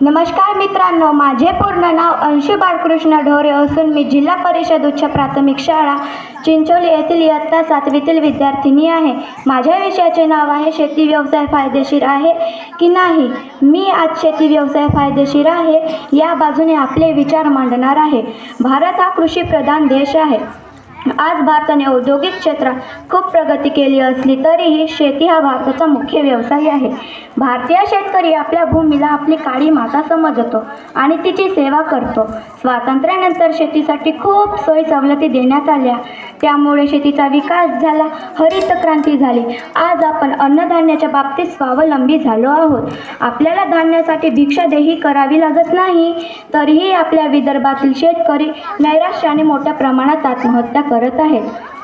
नमस्कार मित्रांनो माझे पूर्ण नाव अंशु बाळकृष्ण ढोरे असून मी जिल्हा परिषद उच्च प्राथमिक शाळा चिंचोली येथील इयत्ता सातवीतील विद्यार्थिनी आहे. माझ्या विषयाचे नाव आहे शेती व्यवसाय फायदेशीर आहे की नाही? मी आज शेती व्यवसाय फायदेशीर आहे या बाजूने आपले विचार मांडणार आहे. भारत हा कृषीप्रधान देश आहे. आज भारताने औद्योगिक क्षेत्रात खूप प्रगती केली असली तरीही शेती हा भारताचा मुख्य व्यवसाय आहे. भारतीय शेतकरी आपल्या भूमीला आपली काळी माता समजतो आणि तिची सेवा करतो. स्वातंत्र्यानंतर शेतीसाठी खूप सोयी सवलती देण्यात आल्या. त्यामुळे शेतीचा विकास झाला हरित क्रांती झाली. आज आपण अन्नधान्याच्या बाबतीत स्वावलंबी झालो आहोत. आपल्याला धान्यासाठी भिक्षादेही करावी लागत नाही तरीही आपल्या विदर्भातील शेतकरी नैराश्याने मोठ्या प्रमाणात आत्महत्या करत आहेत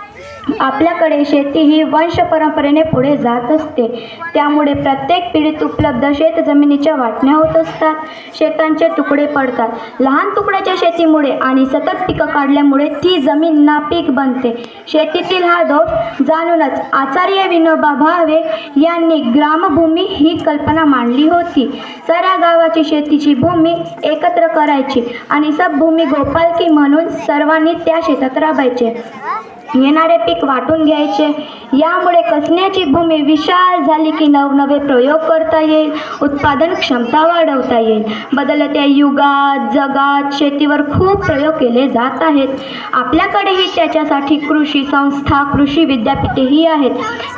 आपल्याकडे शेती ही वंश परंपरेने पुढे जात असते. त्यामुळे प्रत्येक पिढीत उपलब्ध शेत जमिनीच्या वाटण्या होत असतात. शेतांचे तुकडे पडतात. लहान तुकड्याच्या शेतीमुळे आणि सतत पिकं काढल्यामुळे ती जमीन नापीक बनते. शेतीतील हा दोष जाणूनच आचार्य विनोबा भावे यांनी ग्रामभूमी ही कल्पना मांडली होती. सऱ्या गावाची शेतीची भूमी एकत्र करायची आणि सब भूमी गोपालकी म्हणून सर्वांनी त्या शेतात राबायचे. येणारे पीक वाटून घ्यायचे. यामुळे कसण्याची भूमी विशाल झाली की नवनवे प्रयोग करता येईल. उत्पादन क्षमता वाढवता येईल. बदलत्या युगात जगात शेतीवर खूप प्रयोग केले जात आहेत. आपल्याकडेही त्याच्यासाठी कृषी संस्था कृषी विद्यापीठेही आहेत.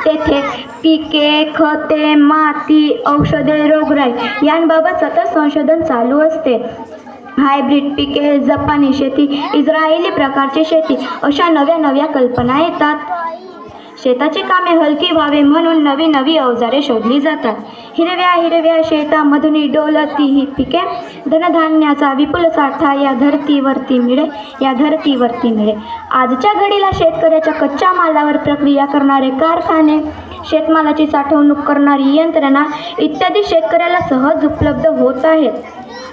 तेथे पिके खते माती औषधे रोगराई यांबाबत सतत संशोधन चालू असते. हायब्रिड पिके जपानी शेती इस्रायली प्रकारची शेती. अशा नव्या नव्या कल्पना येतात. शेताची कामे हलकी व्हावे म्हणून नवी नवी अवजारे शोधली जातात. हिरव्या हिरव्या शेतामधून डोलती ही पिके धनधान्याचा विपुल साठा या धरतीवरती मिळे या धरतीवरती मिळे. आजच्या घडीला शेतकऱ्याच्या कच्च्या मालावर प्रक्रिया करणारे कारखाने शेतमालाची साठवणूक करणारी यंत्रणा इत्यादी शेतकऱ्याला सहज उपलब्ध होत आहेत.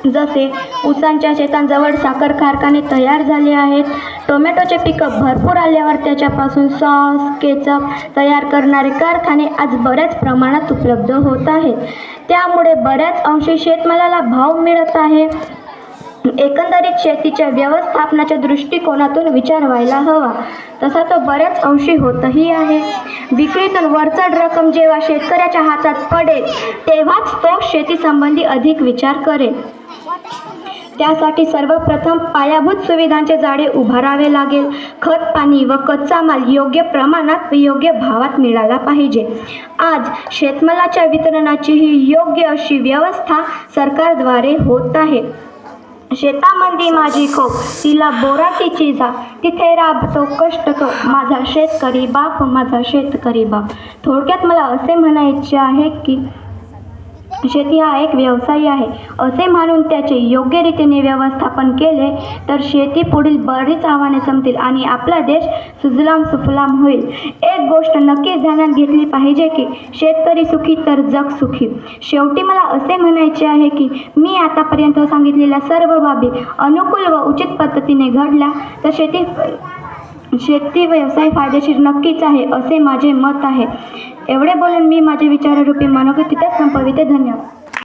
जसे उसांच्या शेतांजवळ साखर कारखाने तयार झाले आहेत. टोमॅटोचे पिकं भरपूर आल्यावर त्याच्यापासून सॉस केचप तयार करणारे कारखाने आज बऱ्याच प्रमाणात उपलब्ध होत आहेत. त्यामुळे बऱ्याच अंशी शेतमालाला भाव मिळत आहे. एकंदरीत शेतीच्या व्यवस्थापनाच्या दृष्टिकोनातून विचार व्हायला हवा. तसा तो बऱ्याच अंशी होतही आहे. विक्रीतून वरचढ रक्कम जेव्हा शेतकऱ्याच्या हातात पडेल तेव्हाच तो शेतीसंबंधी अधिक विचार करेल. त्यासाठी सर्वप्रथम पायाभूत सुविधांचे जाळे उभारावे लागेल. खत पाणी व कच्चा माल योग्य प्रमाणात व योग्य भावात मिळाला पाहिजे. आज शेतमालाच्या वितरणाची ही योग्य अशी व्यवस्था सरकारद्वारे होत आहे. शेतामध्ये माझी खोप तिला बोराटीची जा. तिथे राबतो कष्ट तो. माझा शेतकरी बाप माझा शेतकरी बाप. थोडक्यात मला असे म्हणायचे आहे की शेती हा एक व्यवसाय आहे. असे मानून त्याचे योग्य रीतीने व्यवस्थापन केले तर शेती पुढील बरीच आव्हाने संपतील आणि आपला देश सुजलाम सुफलाम होईल. एक गोष्ट नक्कीच ध्यानात घेतली पाहिजे की शेतकरी सुखी तर जग सुखी. शेवटी मला असे म्हणायचे आहे की मी आतापर्यंत सांगितलेल्या सर्व बाबी अनुकूल व उचित पद्धतीने घडल्या तर शेती शेती व्यवसाय फायदेशीर नक्कीच आहे असे माझे मत आहे. एवढे बोलून मी माझे विचाररूपी मनोगत तिथेच संपविते. धन्यवाद.